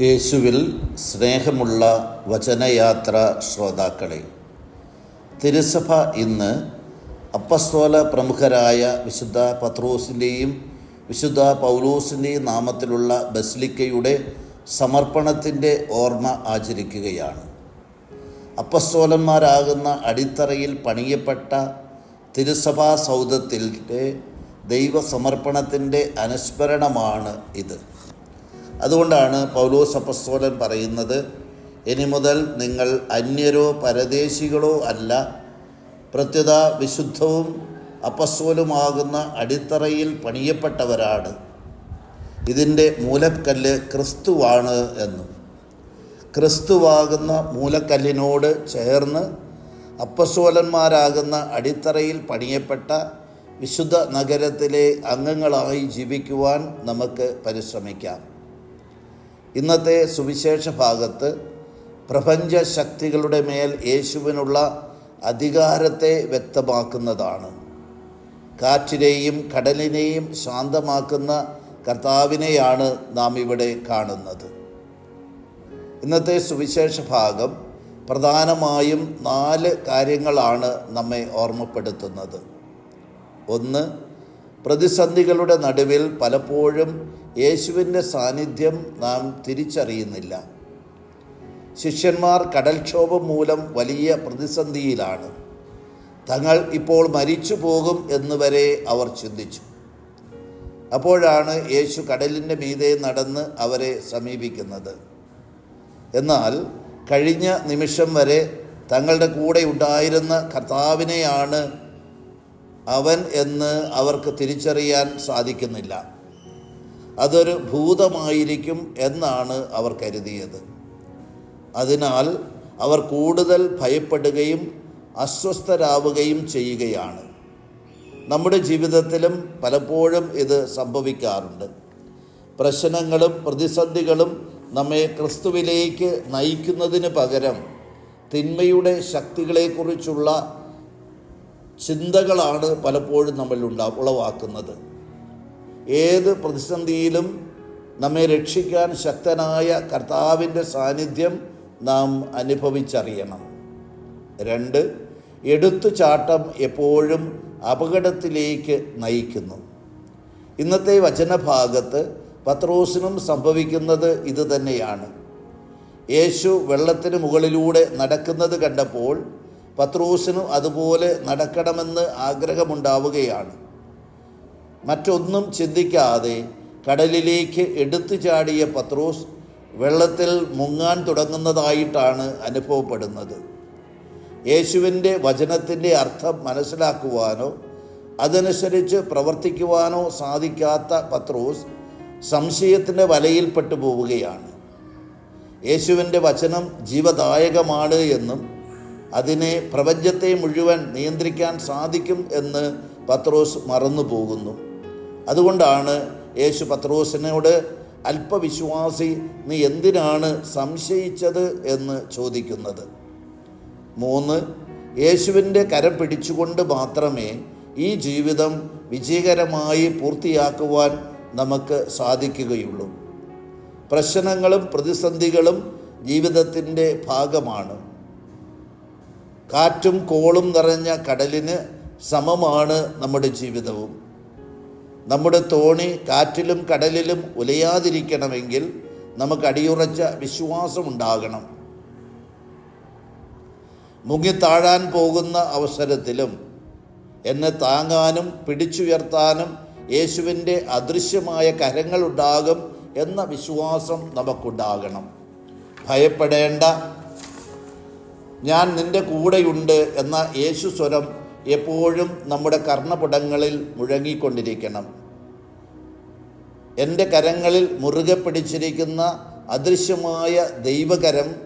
യേശുവിൽ സ്നേഹമുള്ള വചനയാത്ര ശ്രോതാക്കളെ തിരുസഭ ഇന്ന് അപ്പസ്തോല പ്രമുഖരായ വിശുദ്ധ പത്രോസിന്റെയും വിശുദ്ധ പൗലോസിന്റെയും നാമത്തിലുള്ള ബസ്ലിക്കയുടെ സമർപ്പണത്തിന്റെ ഓർമ്മ ആചരിക്കുകയാണ്. അപ്പസ്തോലന്മാരാകുന്ന അടിത്തറയിൽ പണിയപ്പെട്ട തിരുസഭാ സൗധത്തിന്റെ ദൈവസമർപ്പണത്തിന്റെ അനുസ്മരണമാണ് ഇത്. അതുകൊണ്ടാണ് പൗലോസ് അപ്പസ്തോലൻ പറയുന്നത് ഇനി മുതൽ നിങ്ങൾ അന്യരോ പരദേശികളോ അല്ല പ്രത്യുത വിശുദ്ധവും അപ്പസ്തോലുമാകുന്ന അടിത്തറയിൽ പണിയപ്പെട്ടവരാണ്. ഇതിന്റെ മൂലക്കല്ല് ക്രിസ്തുവാണ് എന്നും. ക്രിസ്തുവാകുന്ന മൂലക്കല്ലിനോട് ചേർന്ന് അപ്പസ്തോലന്മാരാകുന്ന അടിത്തറയിൽ പണിയപ്പെട്ട വിശുദ്ധ നഗരത്തിലെ അംഗങ്ങളായി ജീവിക്കുവാൻ നമുക്ക് പരിശ്രമിക്കാം. ഇന്നത്തെ സുവിശേഷ ഭാഗത്ത് പ്രപഞ്ച ശക്തികളുടെ മേൽ യേശുവിനുള്ള അധികാരത്തെ വ്യക്തമാക്കുന്നതാണ്. കാറ്റിനെയും കടലിനെയും ശാന്തമാക്കുന്ന കർത്താവിനെയാണ് നാം ഇവിടെ കാണുന്നത്. ഇന്നത്തെ സുവിശേഷ ഭാഗം പ്രധാനമായും നാല് കാര്യങ്ങളാണ് നമ്മെ ഓർമ്മപ്പെടുത്തുന്നത്. ഒന്ന് പ്രതിസന്ധികളുടെ നടുവിൽ പലപ്പോഴും യേശുവിന്റെ സാന്നിധ്യം നാം തിരിച്ചറിയുന്നില്ല. ശിഷ്യന്മാർ കടൽക്ഷോഭം മൂലം വലിയ പ്രതിസന്ധിയിലാണ്. തങ്ങൾ ഇപ്പോൾ മരിച്ചു പോകും എന്ന് വരെ അവർ ചിന്തിച്ചു. അപ്പോഴാണ് യേശു കടലിന്റെ മീതെ നടന്ന് അവരെ സമീപിക്കുന്നത്. എന്നാൽ കഴിഞ്ഞ നിമിഷം വരെ തങ്ങളുടെ കൂടെ ഉണ്ടായിരുന്ന കർത്താവിനെയാണ് അവൻ എന്ന് അവർക്ക് തിരിച്ചറിയാൻ സാധിക്കുന്നില്ല. അതൊരു ഭൂതമായിരിക്കും എന്നാണ് അവർ കരുതിയത്. അതിനാൽ അവർ കൂടുതൽ ഭയപ്പെടുകയും അസ്വസ്ഥരാവുകയും ചെയ്യുകയാണ്. നമ്മുടെ ജീവിതത്തിലും പലപ്പോഴും ഇത് സംഭവിക്കാറുണ്ട്. പ്രശ്നങ്ങളും പ്രതിസന്ധികളും നമ്മെ ക്രിസ്തുവിലേക്ക് നയിക്കുന്നതിന് പകരം തിന്മയുടെ ശക്തികളെക്കുറിച്ചുള്ള ചിന്തകളാണ് പലപ്പോഴും നമ്മൾ ഉണ്ടാ ഉളവാക്കുന്നത്. ഏത് പ്രതിസന്ധിയിലും നമ്മെ രക്ഷിക്കാൻ ശക്തനായ കർത്താവിന്റെ സാന്നിധ്യം നാം അനുഭവിച്ചറിയണം. രണ്ട് എടുത്തു ചാട്ടം എപ്പോഴും അപകടത്തിലേക്ക് നയിക്കുന്നു. ഇന്നത്തെ വചനഭാഗത്ത് പത്രോസിനും സംഭവിക്കുന്നത് ഇതുതന്നെയാണ്. യേശു വെള്ളത്തിന് മുകളിലൂടെ നടക്കുന്നത് കണ്ടപ്പോൾ പത്രോസിനും അതുപോലെ നടക്കണമെന്ന് ആഗ്രഹമുണ്ടാവുകയാണ്. മറ്റൊന്നും ചിന്തിക്കാതെ കടലിലേക്ക് എടുത്തു ചാടിയ പത്രോസ് വെള്ളത്തിൽ മുങ്ങാൻ തുടങ്ങുന്നതായിട്ടാണ് അനുഭവപ്പെടുന്നത്. യേശുവിന്റെ വചനത്തിന്റെ അർത്ഥം മനസ്സിലാക്കുവാനോ അതനുസരിച്ച് പ്രവർത്തിക്കുവാനോ സാധിക്കാത്ത പത്രോസ് സംശയത്തിന്റെ വലയിൽപ്പെട്ടു പോവുകയാണ് യേശുവിന്റെ വചനം ജീവദായകമാണ് എന്നും അതിനെ പ്രപഞ്ചത്തെ മുഴുവൻ നിയന്ത്രിക്കാൻ സാധിക്കും എന്ന് പത്രോസ് മറന്നു പോകുന്നു അതുകൊണ്ടാണ് യേശു പത്രോസിനോട് അല്പവിശ്വാസി നീ എന്തിനാണ് സംശയിച്ചത്? എന്ന് ചോദിക്കുന്നത്. മൂന്ന് യേശുവിന്റെ കരം പിടിച്ചുകൊണ്ട് മാത്രമേ ഈ ജീവിതം വിജയകരമായി പൂർത്തിയാക്കുവാൻ നമുക്ക് സാധിക്കുകയുള്ളൂ. പ്രശ്നങ്ങളും പ്രതിസന്ധികളും ജീവിതത്തിന്റെ ഭാഗമാണ്. കാറ്റും കോളും നിറഞ്ഞ കടലിന് സമമാണ് നമ്മുടെ ജീവിതവും. നമ്മുടെ തോണി കാറ്റിലും കടലിലും ഉലയാതിരിക്കണമെങ്കിൽ നമുക്ക് അടിയുറച്ച വിശ്വാസമുണ്ടാകണം. മുങ്ങിത്താഴാൻ പോകുന്ന അവസരത്തിലും എന്നെ താങ്ങാനും പിടിച്ചുയർത്താനും യേശുവിന്റെ അദൃശ്യമായ കരങ്ങളുണ്ടാകും എന്ന വിശ്വാസം നമുക്കുണ്ടാകണം. ഭയപ്പെടേണ്ട. ഞാൻ നിന്റെ കൂടെയുണ്ട് എന്ന യേശു സ്വരം എപ്പോഴും നമ്മുടെ കർണപുടങ്ങളിൽ മുഴങ്ങിക്കൊണ്ടിരിക്കണം. എന്റെ കരങ്ങളിൽ മുറുകെ പിടിച്ചിരിക്കുന്ന അദൃശ്യമായ ദൈവകരം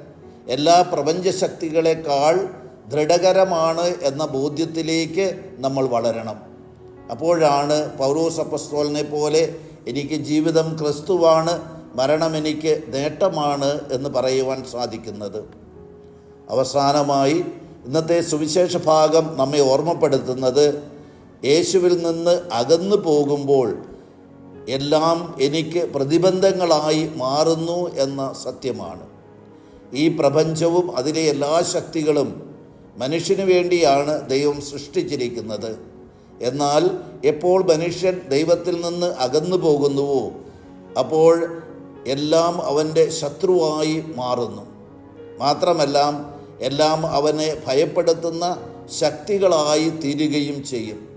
എല്ലാ പ്രപഞ്ചശക്തികളെക്കാൾ ദൃഢകരമാണ് എന്ന ബോധ്യത്തിലേക്ക് നമ്മൾ വളരണം. അപ്പോഴാണ് പൗരോസപ്പസ്തോലിനെ പോലെ എനിക്ക് ജീവിതം ക്രിസ്തുവാണ് മരണം എനിക്ക് നേട്ടമാണ് എന്ന് പറയുവാൻ സാധിക്കുന്നത്. അവസാനമായി ഇന്നത്തെ സുവിശേഷ ഭാഗം നമ്മെ ഓർമ്മപ്പെടുത്തുന്നത് യേശുവിൽ നിന്ന് അകന്നു പോകുമ്പോൾ എല്ലാം എനിക്ക് പ്രതിബന്ധങ്ങളായി മാറുന്നു എന്ന സത്യമാണ്. ഈ പ്രപഞ്ചവും അതിലെ എല്ലാ ശക്തികളും മനുഷ്യന് വേണ്ടിയാണ് ദൈവം സൃഷ്ടിച്ചിരിക്കുന്നത്. എന്നാൽ എപ്പോൾ മനുഷ്യൻ ദൈവത്തിൽ നിന്ന് അകന്നു പോകുന്നുവോ അപ്പോൾ എല്ലാം അവന്റെ ശത്രുവായി മാറുന്നു. മാത്രമല്ല എല്ലാം അവനെ ഭയപ്പെടുത്തുന്ന ശക്തികളായി തീരുകയും ചെയ്യും.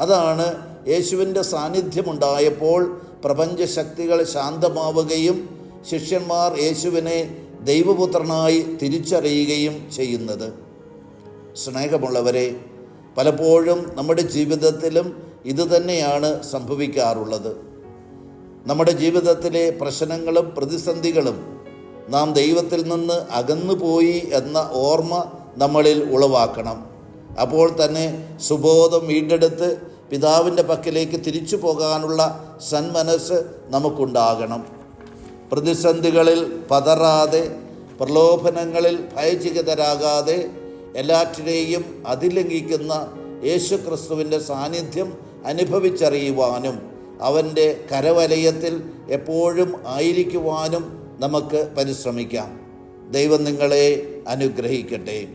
അതാണ് യേശുവിന്റെ സാന്നിധ്യമുണ്ടായപ്പോൾ പ്രപഞ്ചശക്തികൾ ശാന്തമാവുകയും ശിഷ്യന്മാർ യേശുവിനെ ദൈവപുത്രനായി തിരിച്ചറിയുകയും ചെയ്യുന്നത്. സ്നേഹമുള്ളവരെ പലപ്പോഴും നമ്മുടെ ജീവിതത്തിലും ഇതുതന്നെയാണ് സംഭവിക്കാറുള്ളത്. നമ്മുടെ ജീവിതത്തിലെ പ്രശ്നങ്ങളും പ്രതിസന്ധികളും നാം ദൈവത്തിൽ നിന്ന് അകന്നുപോയി എന്ന ഓർമ്മ നമ്മളിൽ ഉളവാക്കണം. അപ്പോൾ തന്നെ സുബോധം വീണ്ടെടുത്ത് പിതാവിന്റെ പക്കലേക്ക് തിരിച്ചു പോകാനുള്ള സന്മനസ് നമുക്കുണ്ടാകണം. പ്രതിസന്ധികളിൽ പതറാതെ പ്രലോഭനങ്ങളിൽ ഭയചികിതരാകാതെ എല്ലാറ്റിനെയും അതിലംഘിക്കുന്ന യേശുക്രിസ്തുവിന്റെ സാന്നിധ്യം അനുഭവിച്ചറിയുവാനും അവന്റെ കരവലയത്തിൽ എപ്പോഴും ആയിരിക്കുവാനും നമുക്ക് പരിശ്രമിക്കാം. ദൈവം നിങ്ങളെ അനുഗ്രഹിക്കട്ടെ.